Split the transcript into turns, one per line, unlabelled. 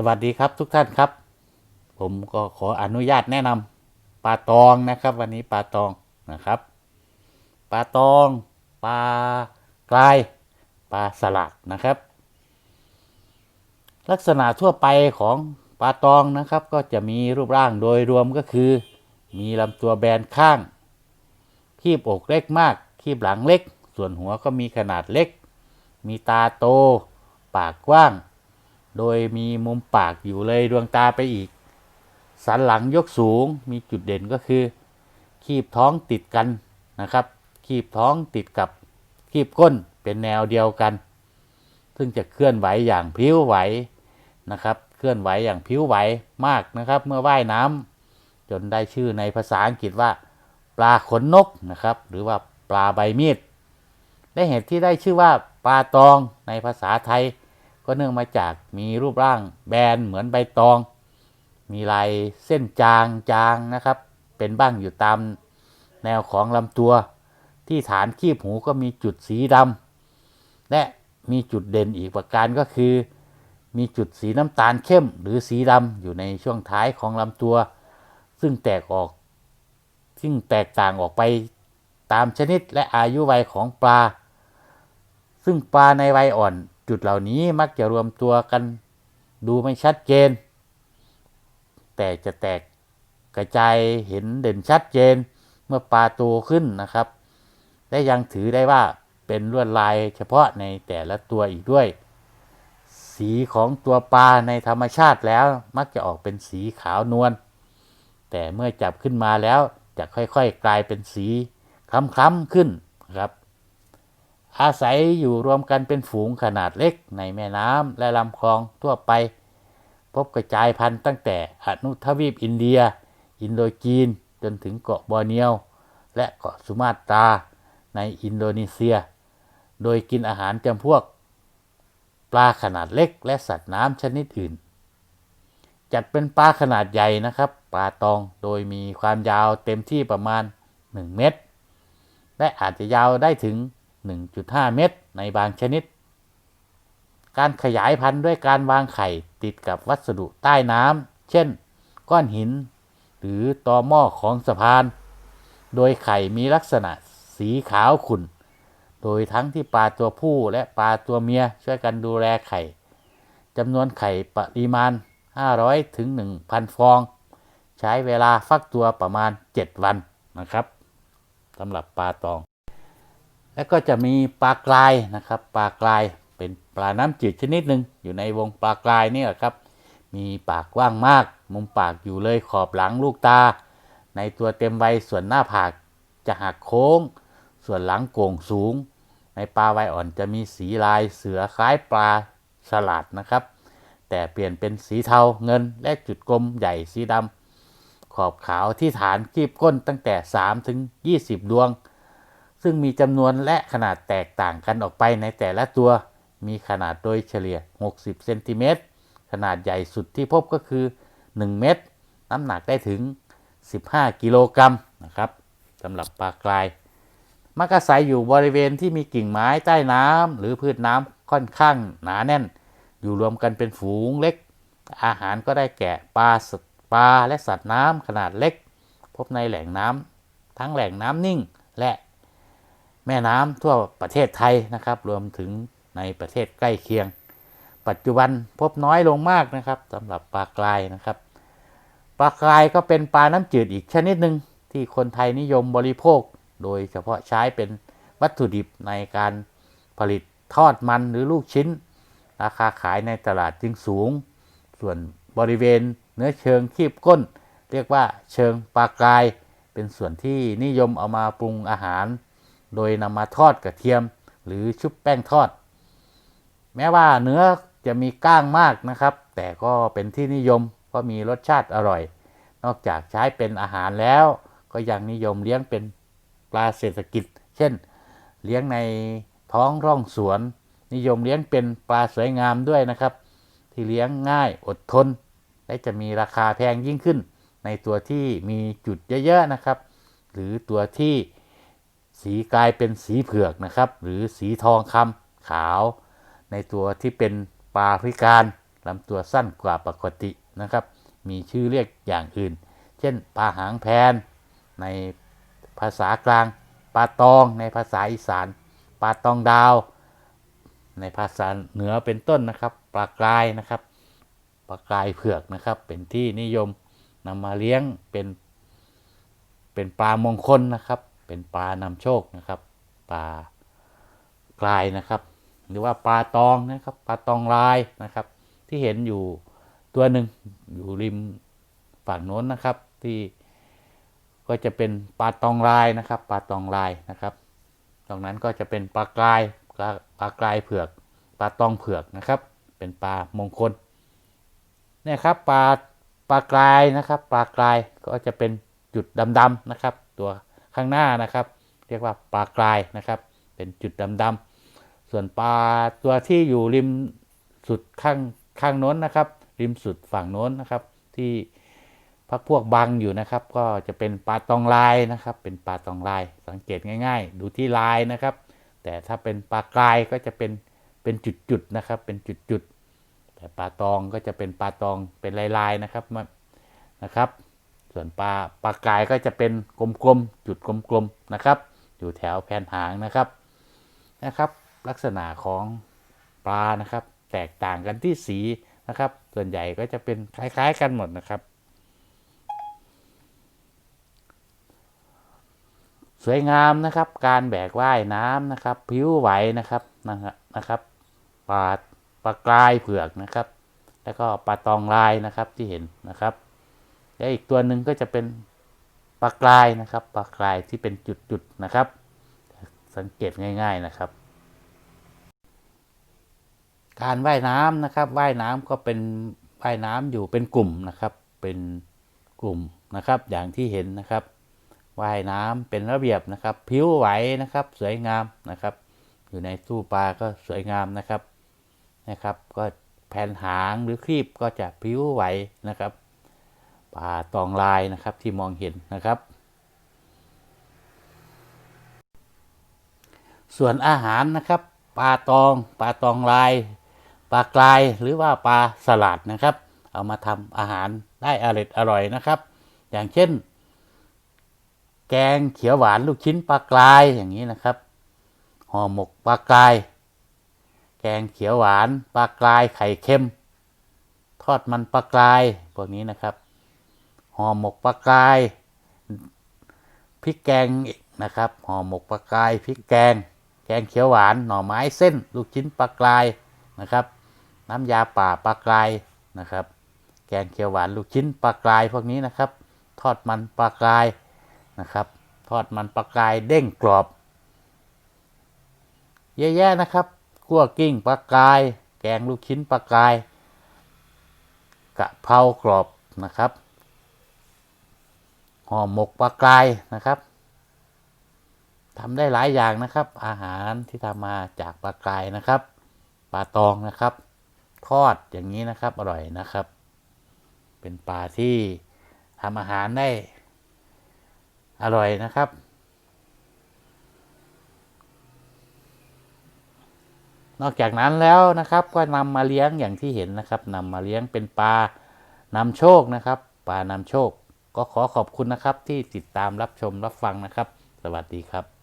สวัสดีครับทุกท่านครับ ผมก็ขออนุญาตแนะนำปลาตองนะครับ วันนี้ปลาตองนะครับปลาตองปลากรายปลาสลัดนะครับ ลักษณะทั่วไปของปลาตองนะครับ ก็จะมีรูปร่างโดยรวมก็คือ มีลำตัวแบนข้าง คีบอกเล็กมาก คีบหลังเล็ก ส่วนหัวก็มีขนาดเล็ก มีตาโต ปากกว้าง โดยมีมุมปากอยู่เลยดวงตาไปอีก สันหลังยกสูงมีจุดเด่นก็คือ คีบท้องติดกันนะครับ คีบท้องติดกับคีบก้นเป็นแนวเดียวกัน ซึ่งจะเคลื่อนไหวอย่างพิ้วไหวนะครับ เคลื่อนไหวอย่างพิ้วไหวมากนะครับ เมื่อว่ายน้ำจนได้ชื่อในภาษาอังกฤษว่า ปลาขนนกนะครับ หรือว่าปลาใบมีดได้เหตุที่ได้ชื่อว่าปลาตองในภาษาไทย ก็เนื่องมาจากมีรูปร่างแบนเหมือนใบตอง มีลายเส้นจางจางนะครับ เป็นบ้างอยู่ตามแนวของลำตัว ที่ฐานคีบหูก็มีจุดสีดำและมีจุดเด่นอีกประการก็คือ มีจุดสีน้ำตาลเข้ม หรือสีดำอยู่ในช่วงท้ายของลำตัว ซึ่งแตกออก ซึ่งแตกต่างออกไปตามชนิดและอายุวัยของปลา ซึ่งปลาในวัยอ่อน จุดเหล่านี้มักจะรวมตัวกันดูไม่ชัดเจน แต่จะแตกกระจายเห็นเด่นชัดเจนเมื่อปลาโตขึ้นนะครับ และยังถือได้ว่าเป็นลวดลายเฉพาะในแต่ละตัวอีกด้วย สีของตัวปลาในธรรมชาติแล้วมักจะออกเป็นสีขาวนวลแต่เมื่อจับขึ้นมาแล้วจะค่อยๆ กลายเป็นสีคล้ำๆขึ้นครับ อาศัยอยู่รวมกันเป็นฝูงขนาดเล็กในแม่น้ำและลำคลองทั่วไป พบกระจายพันธุ์ตั้งแต่อนุทวีปอินเดีย อินโดจีน จนถึงเกาะบอร์เนียว และเกาะสุมาตราในอินโดนีเซีย โดยกินอาหารจำพวก ปลาขนาดเล็กและสัตว์น้ำชนิดอื่น จัดเป็นปลาขนาดใหญ่นะครับปลาตองโดยมีความยาวเต็มที่ประมาณ 1 เมตร และอาจจะยาวได้ถึง 1.5 เมตรในบางชนิด การขยายพันธุ์ด้วยการวางไข่ติดกับวัสดุใต้น้ำ เช่น ก้อนหิน หรือตอหม้อของสะพาน โดยไข่มีลักษณะสีขาวขุ่น โดยทั้งที่ปลาตัวผู้และปลาตัวเมียช่วยกันดูแลไข่จำนวนไข่ปริมาณ 500 ถึง 1,000 ฟอง ใช้เวลาฟักตัวประมาณ 7 วันนะครับสำหรับปลาตอง แล้วก็จะมีปลากรายนะครับปลากรายเป็นปลาน้ำจืดชนิดหนึ่งอยู่ในวงปลากรายนี่แหละครับ มีปากกว้างมาก มุมปากอยู่เลยขอบหลังลูกตา ในตัวเต็มวัยส่วนหน้าผากจะหักโค้ง ส่วนหลังโก่งสูง ในปลาวัยอ่อนจะมีสีลายเสือคล้ายปลาฉลาดนะครับ แต่เปลี่ยนเป็นสีเทาเงินและจุดกลมใหญ่สีดำขอบขาวที่ฐานคีบก้นตั้งแต่ 3 ถึง 20 ดวง ซึ่งมีจำนวนและขนาดแตกต่างกันออกไปในแต่ละตัว มีขนาดโดยเฉลี่ย 60 เซนติเมตร ขนาดใหญ่สุดที่พบก็คือ 1 เมตรน้ำหนักได้ถึง 15 กิโลกรัมนะครับสำหรับปลากราย มักอาศัยอยู่บริเวณที่มีกิ่งไม้ใต้น้ำหรือพืชน้ำค่อนข้างหนาแน่น อยู่รวมกันเป็นฝูงเล็ก อาหารก็ได้แก่ปลาสตว์ปลาและสัตว์น้ำขนาดเล็ก พบในแหล่งน้ำทั้งแหล่งน้ำนิ่งและ แม่น้ำทั่วประเทศไทยนะครับ รวมถึงในประเทศใกล้เคียง ปัจจุบันพบน้อยลงมากนะครับสำหรับปลากรายนะครับ ปลากรายก็เป็นปลาน้ำจืดอีกชนิดหนึ่งที่คนไทยนิยมบริโภค โดยเฉพาะใช้เป็นวัตถุดิบในการผลิตทอดมันหรือลูกชิ้น ราคาขายในตลาดจึงสูง ส่วนบริเวณเนื้อเชิงคีบก้น เรียกว่าเชิงปลากราย เป็นส่วนที่นิยมเอามาปรุงอาหาร โดยนำมาทอดกระเทียม หรือชุบแป้งทอด แม้ว่าเนื้อจะมีก้างมากนะครับ แต่ก็เป็นที่นิยมเพราะมีรสชาติอร่อย นอกจากใช้เป็นอาหารแล้ว ก็ยังนิยมเลี้ยงเป็นปลาเศรษฐกิจ เช่น เลี้ยงในท้องร่องสวน นิยมเลี้ยงเป็นปลาสวยงามด้วยนะครับ ที่เลี้ยงง่ายอดทน และจะมีราคาแพงยิ่งขึ้น ในตัวที่มีจุดเยอะๆนะครับ หรือตัวที่ สีกลายเป็นสีเผือกนะครับ หรือสีทองคำขาว ในตัวที่เป็นปลาพิการลำตัวสั้นกว่าปกตินะครับ มีชื่อเรียกอย่างอื่น เช่น ปลาหางแพน ในภาษากลาง ปลาตองในภาษาอีสาน ปลาตองดาว ในภาษาเหนือเป็นต้นนะครับ ปลากรายนะครับ ปลากรายเผือกนะครับ เป็นที่นิยมนำมาเลี้ยงเป็นเป็นปลามงคลนะครับ เป็นปลานำโชคนะครับปลากรายนะครับ หรือว่าปลาตองนะครับปลาตองลายนะครับ ที่เห็นอยู่ตัวหนึ่งอยู่ริมฝั่งโน้นนะครับ ที่ก็จะเป็นปลาตองลายนะครับปลาตองลายนะครับ ตรงนั้นก็จะเป็นปลากรายปลาปลากรายเผือกปลาตองเผือกนะครับ เป็นปลามงคลเนี่ยครับปลาปลากรายนะครับ ปลากรายก็จะเป็นจุดดำๆนะครับ ตัว ข้างหน้านะครับ เรียกว่าปลากรายนะครับ เป็นจุดดำๆส่วนปลาตัวที่อยู่ริมสุดข้างข้างโน้นนะครับ ริมสุดฝั่งโน้นนะครับ ที่พักพวกบังอยู่นะครับ ก็จะเป็นปลาตองลายนะครับ เป็นปลาตองลายสังเกตง่าย ๆ ดูที่ลายนะครับ แต่ถ้าเป็นปลากรายก็จะเป็นเป็นจุดๆนะครับ เป็นจุดๆแต่ปลาตองก็จะเป็นปลาตองเป็นลายๆนะครับนะครับ ส่วนปลาปลากายก็จะเป็นกลมๆจุดกลมๆนะครับ อยู่แถวแผ่นหางนะครับนะครับ ลักษณะของปลานะครับ แตกต่างกันที่สีนะครับ ส่วนใหญ่ก็จะเป็นคล้ายๆกันหมดนะครับ สวยงามนะครับ การแบกว่ายน้ำนะครับ ผิวไหวนะครับนะครับปลาปลากรายเผือกนะครับ แล้วก็ปลาตองลายนะครับที่เห็นนะครับ และอีกตัวหนึ่งก็จะเป็นปลากรายนะครับปลากรายที่เป็นจุดๆนะครับ สังเกตง่าย ๆนะครับ การว่ายน้ำนะครับว่ายน้ำก็เป็นว่ายน้ำอยู่เป็นกลุ่มนะครับ เป็นกลุ่มนะครับ อย่างที่เห็นนะครับว่ายน้ำเป็นระเบียบนะครับ ผิวไหวนะครับ สวยงามนะครับ อยู่ในตู้ปลาก็สวยงามนะครับนะครับ ก็แผ่นหางหรือครีบก็จะผิวไหวนะครับ ปลาตองลายนะครับที่มองเห็นนะครับ ส่วนอาหารนะครับปลาตองปลาตองลายปลากรายหรือว่าปลาสลัดนะครับ เอามาทำอาหารได้อร่อยอร่อยนะครับ อย่างเช่น แกงเขียวหวานลูกชิ้นปลากรายอย่างนี้นะครับห่อหมกปลากราย แกงเขียวหวานปลากรายไข่เค็ม ทอดมันปลากรายพวกนี้นะครับ ห่อหมกปลากรายพริกแกงนะครับห่อหมกปลากรายพริกแกง แกงเขียวหวานหน่อไม้เส้น ลูกชิ้นปลากรายนะครับ น้ำยาป่าปลากรายนะครับ แกงเขียวหวานลูกชิ้นปลากรายพวกนี้นะครับ ทอดมันปลากรายนะครับ ทอดมันปลากรายเด้งกรอบเยอะแยะนะครับคั่วกิ้งปลากราย แกงลูกชิ้นปลากรายกะเพรากรอบนะครับ ห่อหมกปลากรายนะครับทำได้หลายอย่างนะครับ อาหารที่ทำมาจากปลากรายนะครับปลาตองนะครับ ทอดอย่างนี้นะครับอร่อยนะครับ เป็นปลาที่ทำอาหารได้อร่อยนะครับ นอกจากนั้นแล้วนะครับ ก็นำมาเลี้ยงอย่างที่เห็นนะครับนำมาเลี้ยงเป็นปลานำโชคนะครับ ปลานำโชค ก็ขอขอบคุณนะครับที่ติดตามรับชมรับฟังนะครับ สวัสดีครับ